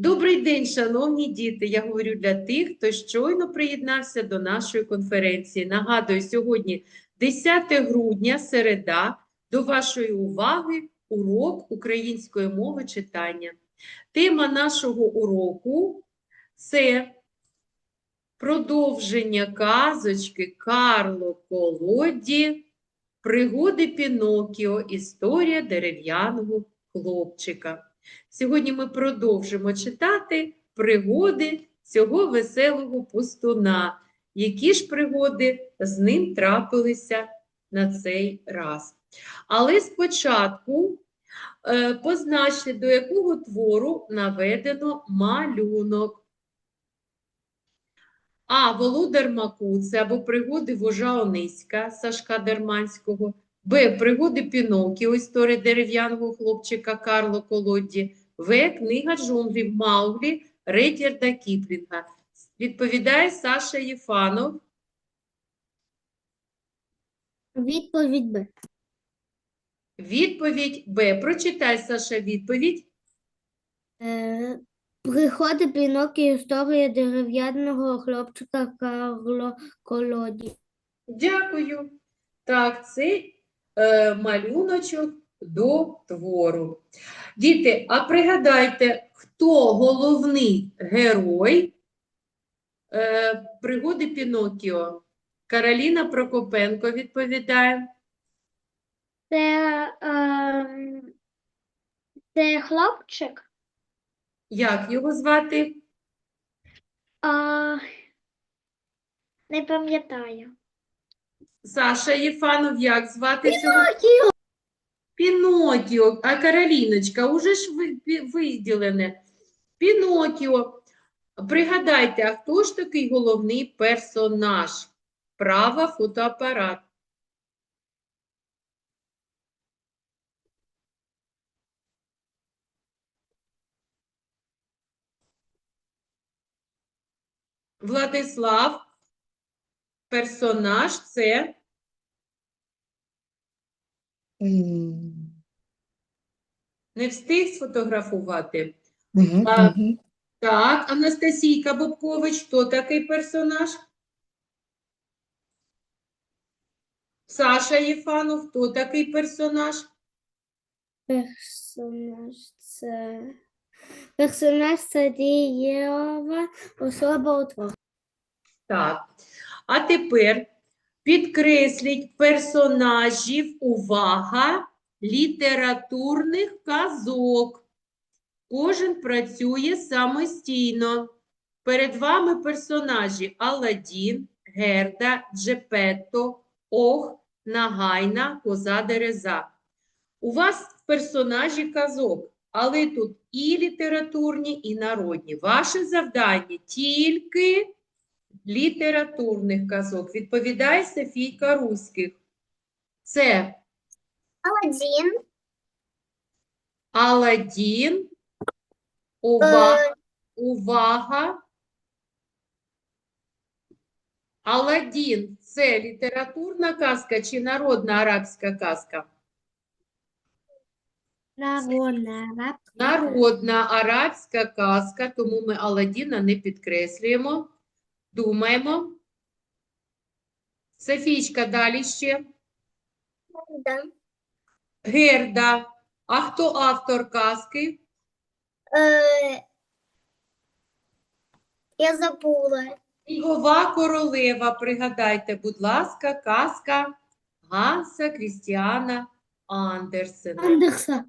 Добрий день, шановні діти. Я говорю для тих, хто щойно приєднався до нашої конференції. Нагадую, сьогодні 10 грудня, середа, до вашої уваги урок української мови читання. Тема нашого уроку це продовження казочки Карло Колоді, пригоди Пінокіо, історія дерев'яного хлопчика. Сьогодні ми продовжимо читати пригоди цього веселого пустуна. Які ж пригоди з ним трапилися на цей раз? Але спочатку е, позначте, до якого твору наведено малюнок. А. Володар Макуце або пригоди вожа Ониська Сашка Дерманського. Б. Пригоди Пінокіо, історія дерев'яного хлопчика Карло Колодді. В. Книга джунглів Мауглі Редярда Кіплінга. Відповідає Саша Єфанов. Відповідь Б. Відповідь Б. Прочитай, Саша, відповідь. Е, Приходи Пінокіо історія дерев'яного хлопчика Карло Колоді. Дякую. Так, це малюночок до твору. Діти, а пригадайте, хто головний герой е, пригоди Пінокіо? Кароліна Прокопенко відповідає. Це, е, це хлопчик. Як його звати? А, не пам'ятаю. Саша Єфанов, як звати цього? Пінокіо. А Кароліночка, уже ж ви- виділене. Пінокіо. Пригадайте, а хто ж такий головний персонаж? Права фотоапарат. Владислав. Персонаж це не встиг сфотографувати. А. Так, Анастасійка Бобкович, хто такий персонаж? Саша Єфанов, хто такий персонаж? Персонаж це. Персонаж це дієва особа у творі. Так. А тепер підкресліть персонажів, увага, літературних казок. Кожен працює самостійно. Перед вами персонажі Аладдін, Герда, Джепетто, Ох, Нагайна, Коза Дереза. У вас персонажі казок, але тут і літературні, і народні. Ваше завдання тільки літературних казок. Відповідає Софійка Руських. Це Аладдін. Аладдін. Увага. Увага. Аладдін – це літературна казка чи народна арабська казка? Народна арабська. Народна арабська казка, тому ми Аладдіна не підкреслюємо. Думаємо. Софійчка, далі ще. Да. Герда. А хто автор казки? Е, я забула. Снігова королева. Пригадайте, будь ласка, казка Ганса Крістіана Андерсена. Андерса.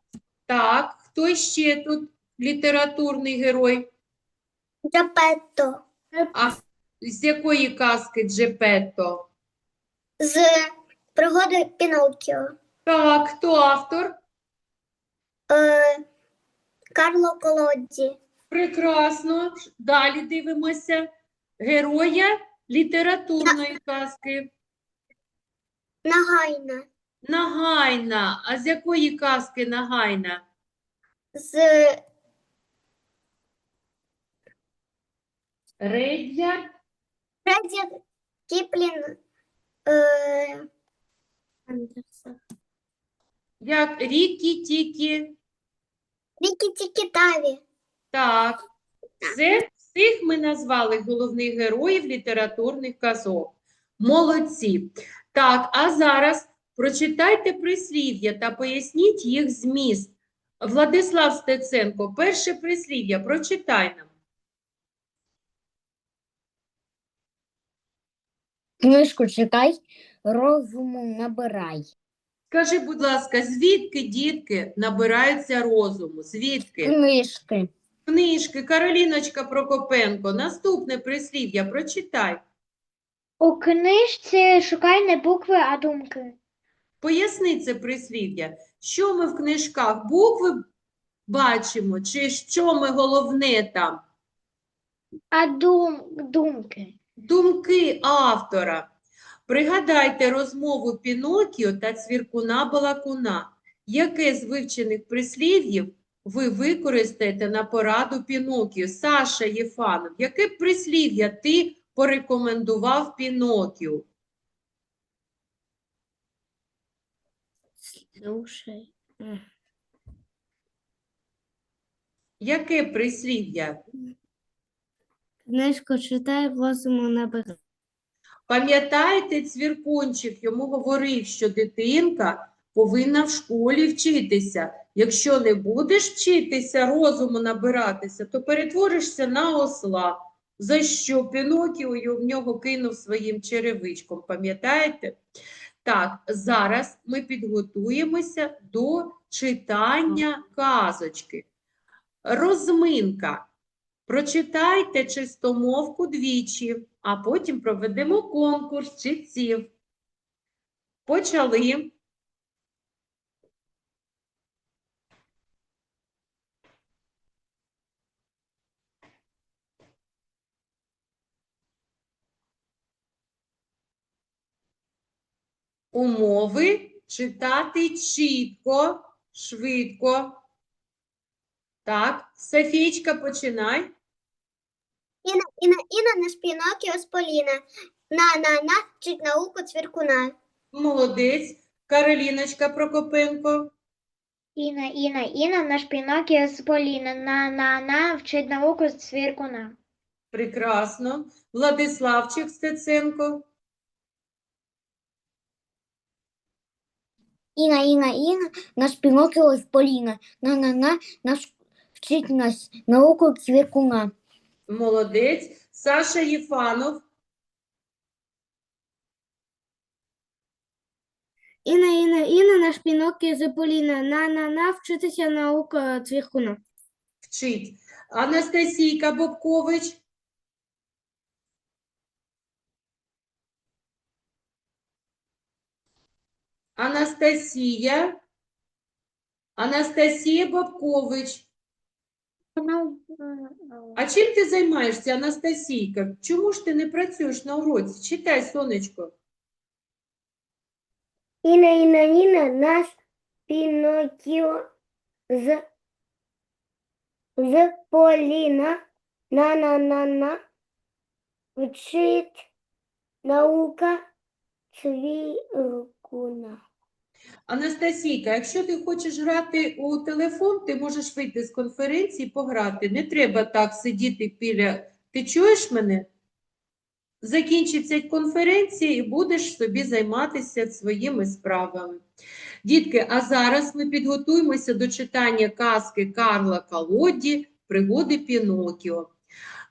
Так, хто ще тут літературний герой? Джапетто. А з якої казки Джепетто? З пригоди Піноккіо. Так, хто автор? Е, Карло Колодді. Прекрасно. Далі дивимося. Героя літературної казки. Нагайна. Нагайна. А з якої казки Нагайна? З Редя. Фредді Кіплін. Е, Андерса. Як Рікі Тікі. Рікі Тікі Таві. Так. Все, всіх ми назвали головних героїв літературних казок. Молодці. Так, а зараз прочитайте прислів'я та поясніть їх зміст. Владислав Стеценко, перше прислів'я, прочитай нам. Книжку читай, розуму набирай. Скажи, будь ласка, звідки дітки набираються розуму? Звідки? Книжки. Книжки, Кароліночка Прокопенко. Наступне прислів'я, прочитай. У книжці шукай не букви, а думки. Поясни це прислів'я. Що ми в книжках? Букви бачимо, чи що ми головне там? А дум, думки. Думки автора. Пригадайте розмову Пінокіо та цвіркуна Балакуна. Яке з вивчених прислів'їв ви використаєте на пораду Пінокіо? Саша Єфанов, яке прислів'я ти порекомендував Пінокіо? Слушай. Яке прислів'я? Книжку читай, розуму набирай. Пам'ятаєте, Цвіркунчик йому говорив, що дитинка повинна в школі вчитися. Якщо не будеш вчитися, розуму набиратися, то перетворишся на осла. За що Пінокіо в нього кинув своїм черевичком, пам'ятаєте? Так, зараз ми підготуємося до читання казочки. Розминка. Прочитайте чистомовку двічі, а потім проведемо конкурс читців. Почали. Умови читати чітко, швидко. Так, Софійчка, починай. Іна, Іна, Іна, наш Пінокіо з Поліна. На, на, на, вчить науку цвіркуна. Молодець. Кароліночка Прокопенко. Іна, Іна, Іна, наш Пінокіо з Поліна. На, на, на, вчить науку цвіркуна. Прекрасно. Владиславчик Стеценко. Іна, Іна, Іна, наш Пінокіо з Поліна. На-на-на, наш вчить нас науку квіркуна. Молодець. Саша Єфанов. Іна, Іна, Іна, наш Пінокіо з Поліна. На, на, на, вчитися наука цвіркуна. Вчить. Анастасійка Бобкович. Анастасія. Анастасія Бобкович. А чим ти займаєшся, Анастасійка? Чому ж ти не працюєш на уроці? Читай, сонечко. Іна, Іна, Іна, наш Пінокіо з, з Поліна. На, на, на, на, вчить наука цвіркуна. Анастасійка, якщо ти хочеш грати у телефон, ти можеш вийти з конференції пограти. Не треба так сидіти біля. Ти чуєш мене? Закінчиться конференція і будеш собі займатися своїми справами. Дітки, а зараз ми підготуємося до читання казки Карла Колодді «Пригоди Пінокіо».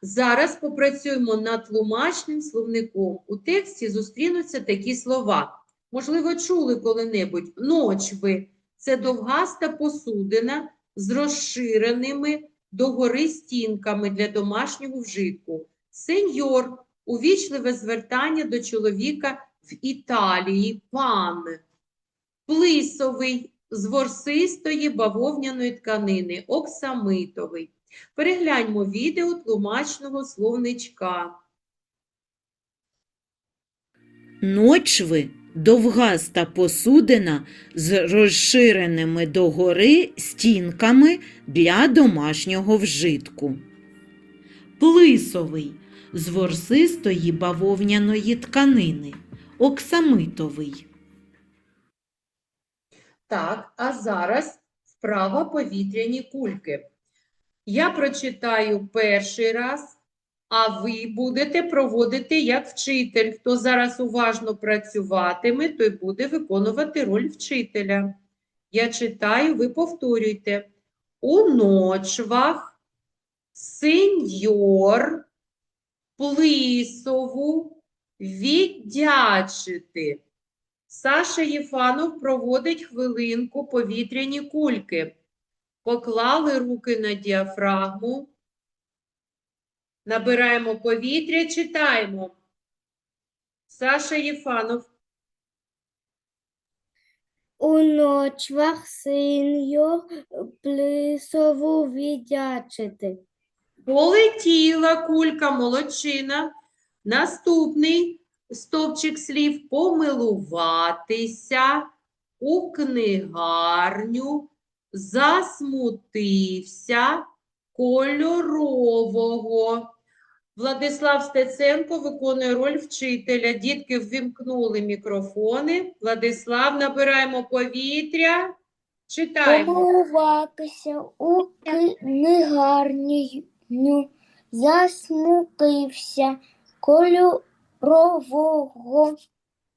Зараз попрацюємо над тлумачним словником. У тексті зустрінуться такі слова. Можливо, чули коли-небудь ночви це довгаста посудина з розширеними догори стінками для домашнього вжитку. Сеньор увічливе звертання до чоловіка в Італії, пан. Плисовий з ворсистої бавовняної тканини, оксамитовий. Перегляньмо відео тлумачного словничка. Ночви довгаста посудина з розширеними догори стінками для домашнього вжитку. Плисовий з ворсистої бавовняної тканини. Оксамитовий. Так, а зараз вправа повітряні кульки. Я прочитаю перший раз, а ви будете проводити як вчитель. Хто зараз уважно працюватиме, той буде виконувати роль вчителя. Я читаю, ви повторюйте. У ночвах сеньор Плисову віддячити. Саша Єфанов проводить хвилинку повітряні кульки. Поклали руки на діафрагму. Набираємо повітря, читаємо. Саша Єфанов. У ночвах синьор плисову віддячити. Полетіла кулька, молодчина. Наступний стовпчик слів помилуватися у книгарню, засмутився кольорового. Владислав Стеценко виконує роль вчителя. Дітки ввімкнули мікрофони. Владислав, набираємо повітря. Читаємо. Помилуватися у книгарню, засмутився кольорового.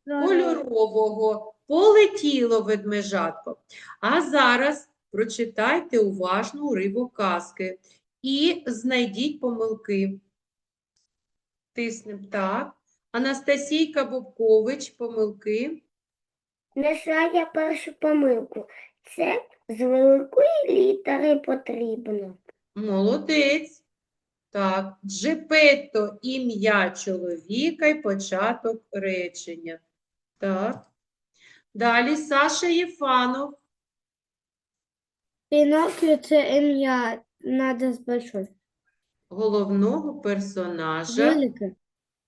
кольорового полетіло ведмежатко. А зараз прочитайте уважно уривок казки і знайдіть помилки. Тиснемо так. Анастасійка Бобкович, помилки. Знайшла я першу помилку. Це з великої літери потрібно. Молодець. Так, Джепетто ім'я чоловіка і початок речення. Так. Далі Саша Єфанов. Пінокіо це ім'я, надо з большой. головного персонажа. Велике.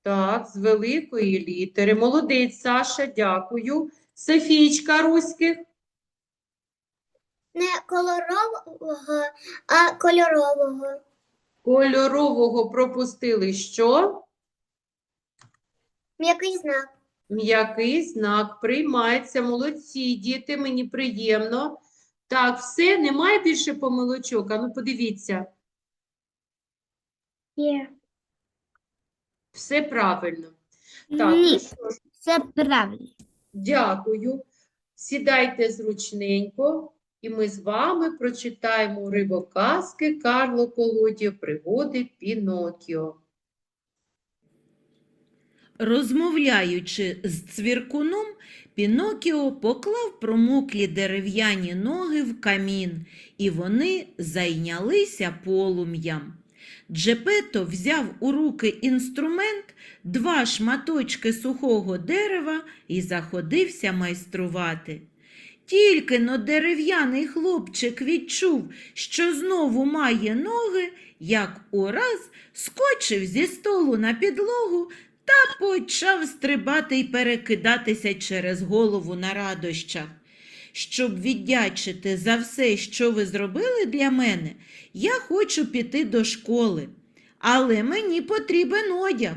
Так, з великої літери. Молодець, Саша, дякую. Софійчка Руських. Не кольорового, а кольорового. Кольорового пропустили що? М'який знак. М'який знак приймається. Молодці, діти, мені приємно. Так, все, немає більше помилочок. А ну подивіться, Є. все правильно. Так, ну Ні, що ж, це правильно. Дякую. Сідайте зручненько, і ми з вами прочитаємо уривок казки Карло Колодіо «Пригоди Пінокіо». Розмовляючи з цвіркуном, Пінокіо поклав промоклі дерев'яні ноги в камін, і вони зайнялися полум'ям. Джепето взяв у руки інструмент, два шматочки сухого дерева і заходився майструвати. Тільки но дерев'яний хлопчик відчув, що знову має ноги, як ураз скочив зі столу на підлогу та почав стрибати й перекидатися через голову на радощах. Щоб віддячити за все, що ви зробили для мене, я хочу піти до школи, але мені потрібен одяг.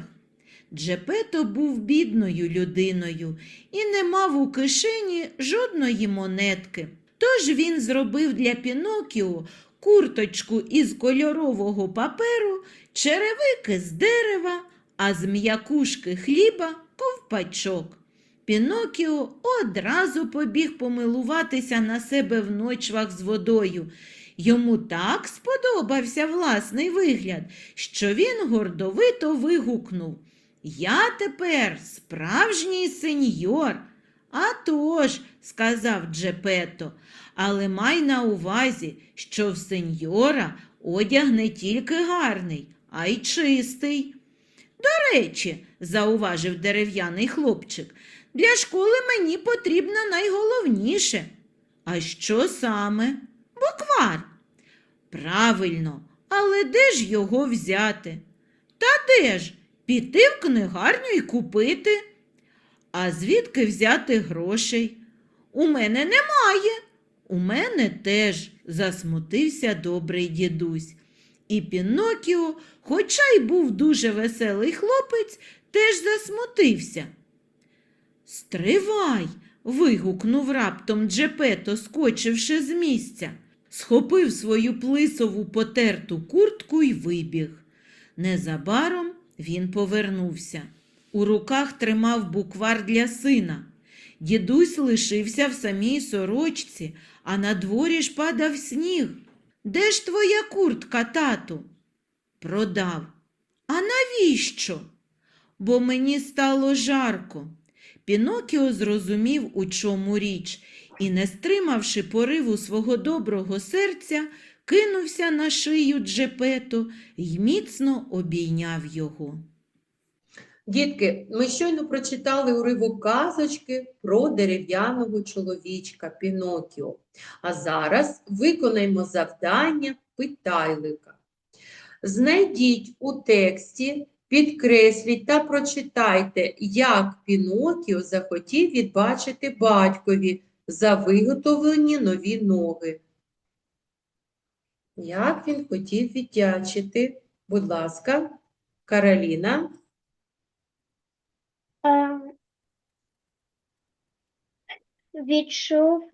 Джепето був бідною людиною і не мав у кишені жодної монетки. Тож він зробив для Пінокіо курточку із кольорового паперу, черевики з дерева, а з м'якушки хліба ковпачок. Пінокіо одразу побіг помилуватися на себе в ночвах з водою. Йому так сподобався власний вигляд, що він гордовито вигукнув Я тепер справжній сеньор. «А тож», – сказав Джепето, але май на увазі, що в сеньора одяг не тільки гарний, а й чистий. До речі, зауважив дерев'яний хлопчик, для школи мені потрібно найголовніше. А що саме? Буквар. Правильно, але де ж його взяти? Та де ж? Піти в книгарню і купити. А звідки взяти грошей? У мене немає. У мене теж, засмутився добрий дідусь. І Пінокіо, хоча й був дуже веселий хлопець, теж засмутився. Стривай. вигукнув раптом Джепето, скочивши з місця. схопив свою плисову потерту куртку і вибіг. Незабаром він повернувся. У руках тримав буквар для сина. Дідусь лишився в самій сорочці, а на дворі ж падав сніг. Де ж твоя куртка, тату? Продав. А навіщо? Бо мені стало жарко. Пінокіо зрозумів, у чому річ, і, не стримавши пориву свого доброго серця, кинувся на шию Джепето й міцно обійняв його. Дітки, ми щойно прочитали уривок казочки про дерев'яного чоловічка Пінокіо. А зараз виконаймо завдання питайлика. Знайдіть у тексті, підкресліть та прочитайте, як Пінокіо захотів відбачити батькові за виготовлені нові ноги. Як він хотів віддячити? Будь ласка, Кароліна. Відчув,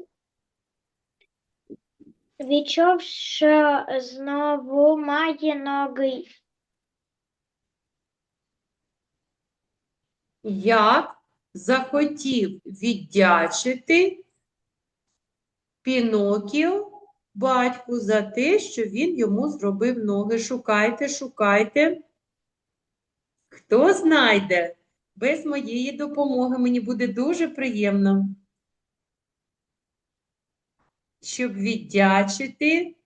відчув, що знову має ноги. як захотів віддячити Пінокіо батьку за те, що він йому зробив ноги. Шукайте, шукайте. Хто знайде? Без моєї допомоги мені буде дуже приємно. Щоб віддячити,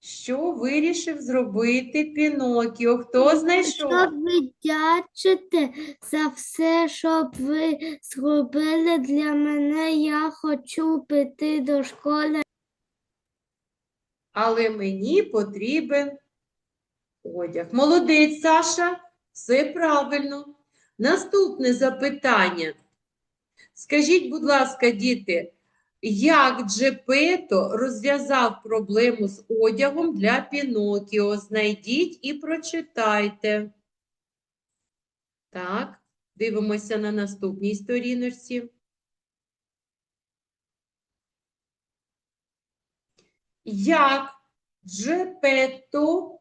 що вирішив зробити Пінокіо. Хто знайшов? Щоб віддячити за все, що ви зробили для мене, я хочу піти до школи. але мені потрібен одяг. Молодець, Саша, все правильно. Наступне запитання. Скажіть, будь ласка, діти, як Джепето розв'язав проблему з одягом для Пінокіо? Знайдіть і прочитайте. Так, дивимося на наступній сторіночці. як Джепетто,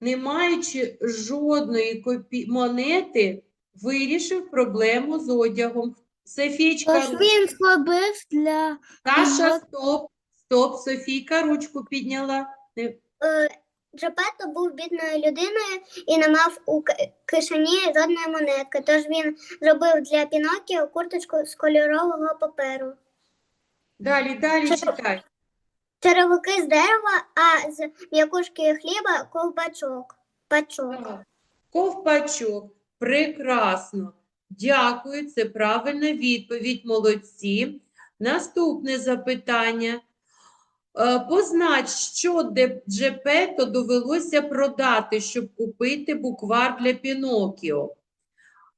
не маючи жодної копі... монети, вирішив проблему з одягом. Софійчка, Тож він зробив для Саша, стоп, стоп, Софійка ручку підняла. Не- Е, Джапето був бідною людиною і не мав у к- кишені жодної монетки, тож він зробив для Пінокіо курточку з кольорового паперу. Далі, далі Це- читай. Черевики з дерева, а з м'якушки хліба ковбачок. Пачок. Ковпачок. Прекрасно. Дякую, це правильна відповідь. Молодці. Наступне запитання. Е, Познач, що Джепето довелося продати, щоб купити буквар для Пінокіо.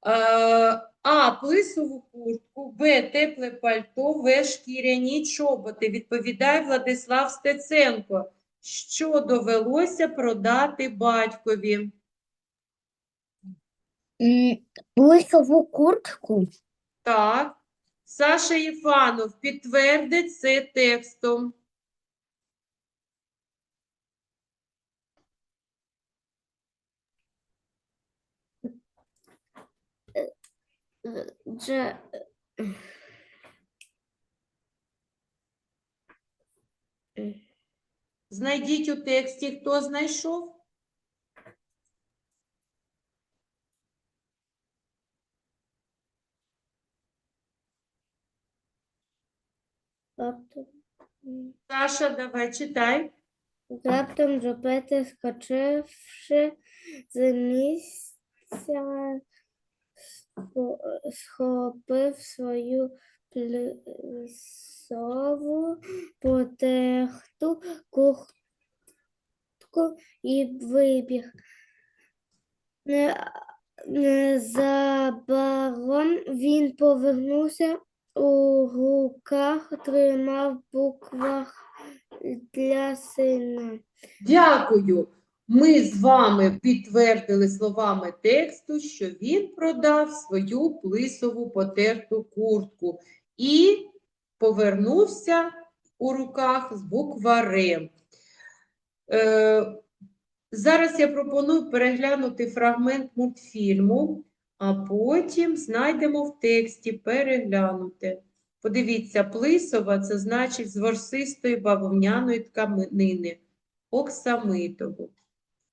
Е, А. Плисову куртку, Б. Тепле пальто, В. Шкіряні чоботи. Відповідає Владислав Стеценко. Що довелося продати батькові? Плисову куртку. Так. Саша Єфанов підтвердить це текстом. Дже... Знайдіть у тексті, хто знайшов. Саша, давай читай. раптом Джопети, скочивши з місця, схопив свою плисову потехту куртку і вибіг. Незабаром він повернувся у руках, тримав буквах для сина. Дякую. Ми з вами підтвердили словами тексту, що він продав свою плисову потерту куртку і повернувся у руках з букварем. Е, зараз я пропоную переглянути фрагмент мультфільму, а потім знайдемо в тексті переглянути. Подивіться, плисова це значить з ворсистої бавовняної тканини, оксамитову.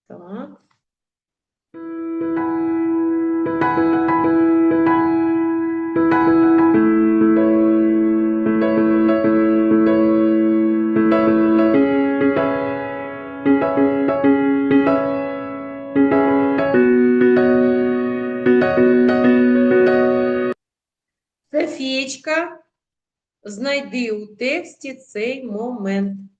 Так. Софієчка, знайди у тексті цей момент.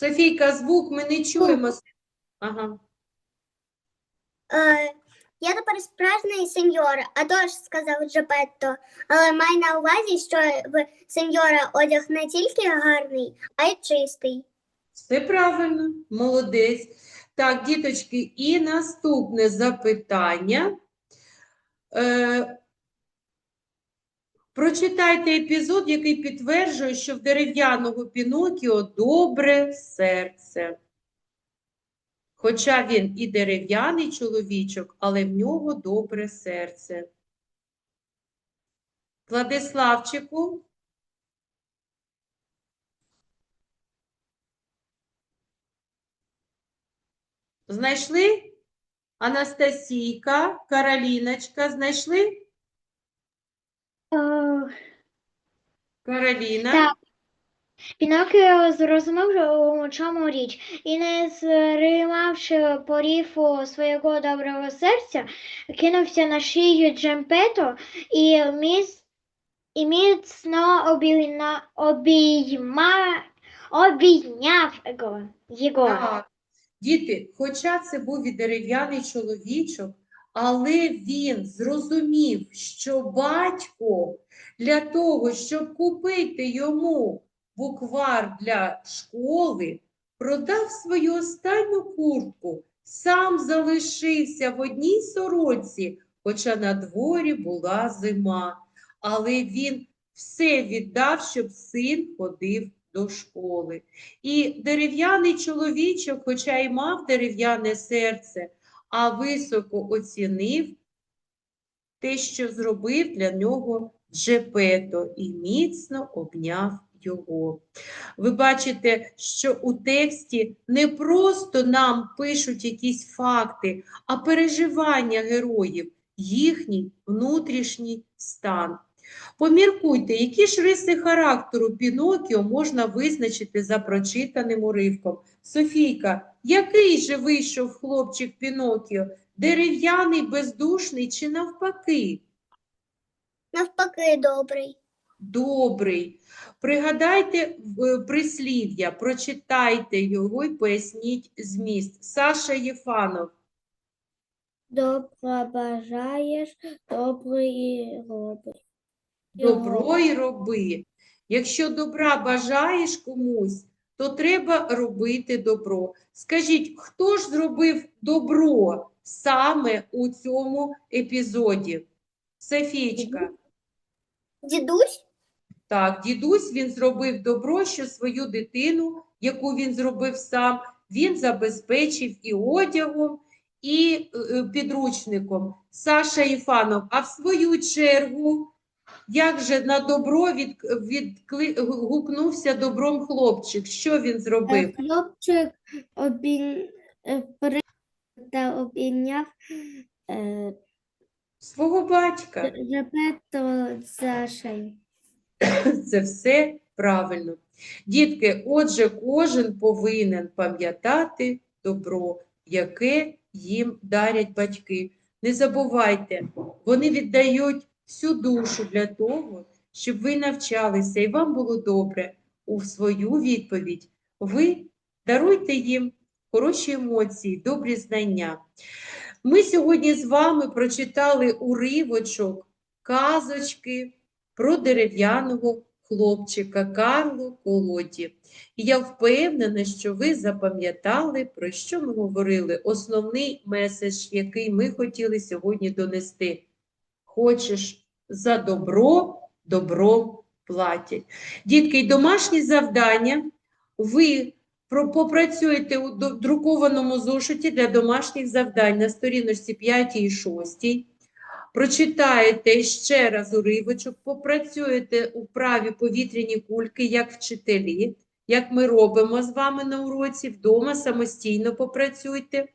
Софійка, звук ми не чуємо. Ага. Е, я тепер справжній сеньор, а то ж сказав Джепетто, але май на увазі, що в сеньора одяг не тільки гарний, а й чистий. Все правильно, молодець. Так, діточки, і наступне запитання. Е, прочитайте епізод, який підтверджує, що в дерев'яного Пінокіо добре серце. Хоча він і дерев'яний чоловічок, але в нього добре серце. Владиславчику. Знайшли? Анастасійка, Кароліночка, знайшли? Е, Кароліна. Так. Пінокіо зрозумів, у чому річ, і не зримавши поріву свого доброго серця, кинувся на шию Джемпето і, міс, і міцно обійна, обійма, обійняв його. Так. Діти, хоча це був і дерев'яний чоловічок, але він зрозумів, що батько для того, щоб купити йому буквар для школи, продав свою останню куртку, сам залишився в одній сорочці, хоча на дворі була зима. Але він все віддав, щоб син ходив до школи. І дерев'яний чоловічок, хоча й мав дерев'яне серце, а високо оцінив те, що зробив для нього Джепето, і міцно обняв його. Ви бачите, що у тексті не просто нам пишуть якісь факти, а переживання героїв, їхній внутрішній стан. Поміркуйте, які ж риси характеру Пінокіо можна визначити за прочитаним уривком. Софійка, який же вийшов хлопчик Пінокіо? Дерев'яний, бездушний чи навпаки? Навпаки, добрий. Добрий. Пригадайте е, прислів'я, прочитайте його і поясніть зміст. Саша Єфанов. Добре бажаєш, добре і робиш. Добро й роби. Якщо добра бажаєш комусь, то треба робити добро. Скажіть, хто ж зробив добро саме у цьому епізоді? Софійчка. Дідусь? Так, дідусь він зробив добро, що свою дитину, яку він зробив сам, він забезпечив і одягом, і е, підручником. Саша Іфанов, а в свою чергу, як же на добро від, відкли- гукнувся добром хлопчик? Що він зробив? Е, Хлопчик обійн... е, при- та обійняв е, Свого батька. Репето за шею. Це все правильно. Дітки, отже, кожен повинен пам'ятати добро, яке їм дарять батьки. Не забувайте, вони віддають всю душу для того, щоб ви навчалися і вам було добре. У свою відповідь ви даруйте їм хороші емоції, добрі знання. Ми сьогодні з вами прочитали уривочок казочки про дерев'яного хлопчика Карло Колоді. І я впевнена, що ви запам'ятали, про що ми говорили. Основний меседж, який ми хотіли сьогодні донести. Хочеш за добро, добро платять. Дітки, й домашні завдання ви попрацюєте у друкованому зошиті для домашніх завдань на сторіночці 5 і 6. Прочитаєте ще раз уривочок, попрацюєте у праві повітряні кульки, як вчителі, як ми робимо з вами на уроці, вдома самостійно попрацюйте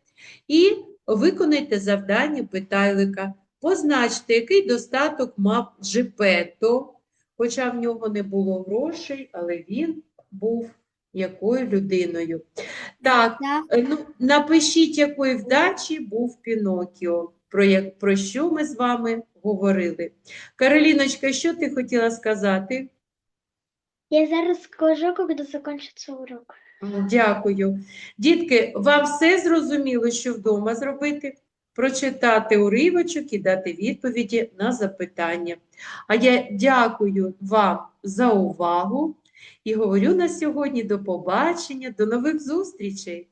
і виконайте завдання питайлика. Позначте, який достаток мав Джепето, хоча в нього не було грошей, але він був якою людиною. Так, Так. е, ну, напишіть, якої вдачі був Пінокіо, про, як, про що ми з вами говорили. Кароліночка, що ти хотіла сказати? Я зараз скажу, коли закінчиться урок. Дякую. Дітки, вам все зрозуміло, що вдома зробити? Прочитати уривочок і дати відповіді на запитання. А я дякую вам за увагу і говорю на сьогодні до побачення, до нових зустрічей.